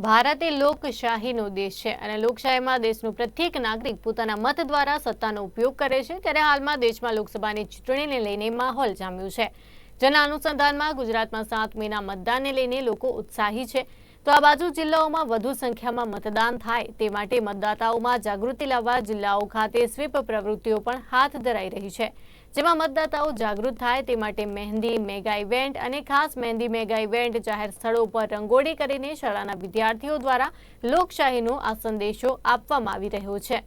ભારત એ લોકશાહીનો દેશ છે અને લોકશાહીમાં દેશનું પ્રત્યેક નાગરિક પોતાના મત દ્વારા સત્તાનો ઉપયોગ કરે છે ત્યારે હાલમાં દેશમાં લોકસભાની ચૂંટણીને લઈને માહોલ જામ્યું છે. જેના અનુસંધાનમાં ગુજરાતમાં સાત મેના મતદાનને લઈને લોકો ઉત્સાહી છે. તો આ બાજુ જિલ્લાઓમાં વધુ સંખ્યામાં મતદાન થાય તે માટે મતદાતાઓમાં જાગૃતિ લાવવા જિલ્લાઓ ખાતે સ્વીપ પ્રવૃત્તિઓ પણ હાથ ધરાઈ રહી છે. જેમાં મતદાતાઓ જાગૃત થાય તે માટે મહેંદી, મેગા ઇવેન્ટ અને ખાસ મહેંદી, મેગા ઇવેન્ટ જાહેર સ્થળો પર રંગોળી કરીને શાળાના વિદ્યાર્થીઓ દ્વારા લોકશાહીનો આ સંદેશો આપવામાં આવી રહ્યો છે.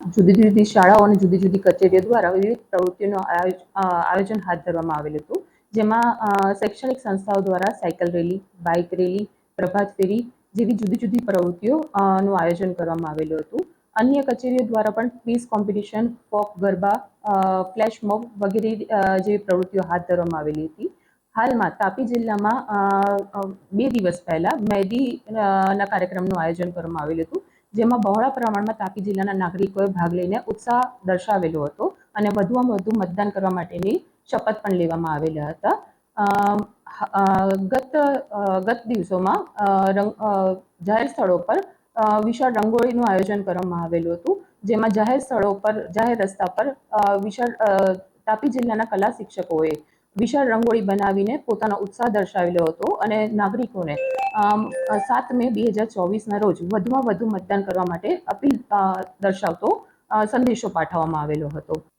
જુદી જુદી શાળાઓ અને જુદી જુદી કચેરીઓ દ્વારા વિવિધ પ્રવૃત્તિઓનું આયોજ- આયોજન હાથ ધરવામાં આવેલું હતું. જેમાં શૈક્ષણિક સંસ્થાઓ દ્વારા સાયકલ રેલી, બાઇક રેલી, પ્રભાત ફેરી જેવી જુદી જુદી પ્રવૃત્તિઓ નું આયોજન કરવામાં આવેલું હતું. અન્ય કચેરીઓ દ્વારા પણ quiz competition folk, garba flash mob વગેરે જેવી પ્રવૃત્તિઓ હાથ ધરવામાં આવેલી હતી. હાલમાં તાપી જિલ્લામાં બે દિવસ પહેલા મહેદીના કાર્યક્રમનું આયોજન કરવામાં આવેલું હતું, જેમાં બહોળા પ્રમાણમાં તાપી જિલ્લાના નાગરિકોએ ભાગ લઈને ઉત્સાહ દર્શાવેલો હતો અને વધુમાં વધુ મતદાન કરવા માટેની શપથ પણ લેવામાં આવેલા હતા. ગત ગત દિવસોમાં રંગ જાહેર સ્થળો પર વિશાળ રંગોળીનું આયોજન કરવામાં આવેલું હતું, જેમાં જાહેર સ્થળો પર, જાહેર રસ્તા પર વિશાળ તાપી જિલ્લાના કલા શિક્ષકોએ વિશાળ રંગોળી બનાવીને પોતાનો ઉત્સાહ દર્શાવેલો હતો અને નાગરિકોને સાત મે બે હજાર ચોવીસના રોજ વધુમાં વધુ મતદાન કરવા માટે અપીલ દર્શાવતો સંદેશો પાઠવવામાં આવેલો હતો.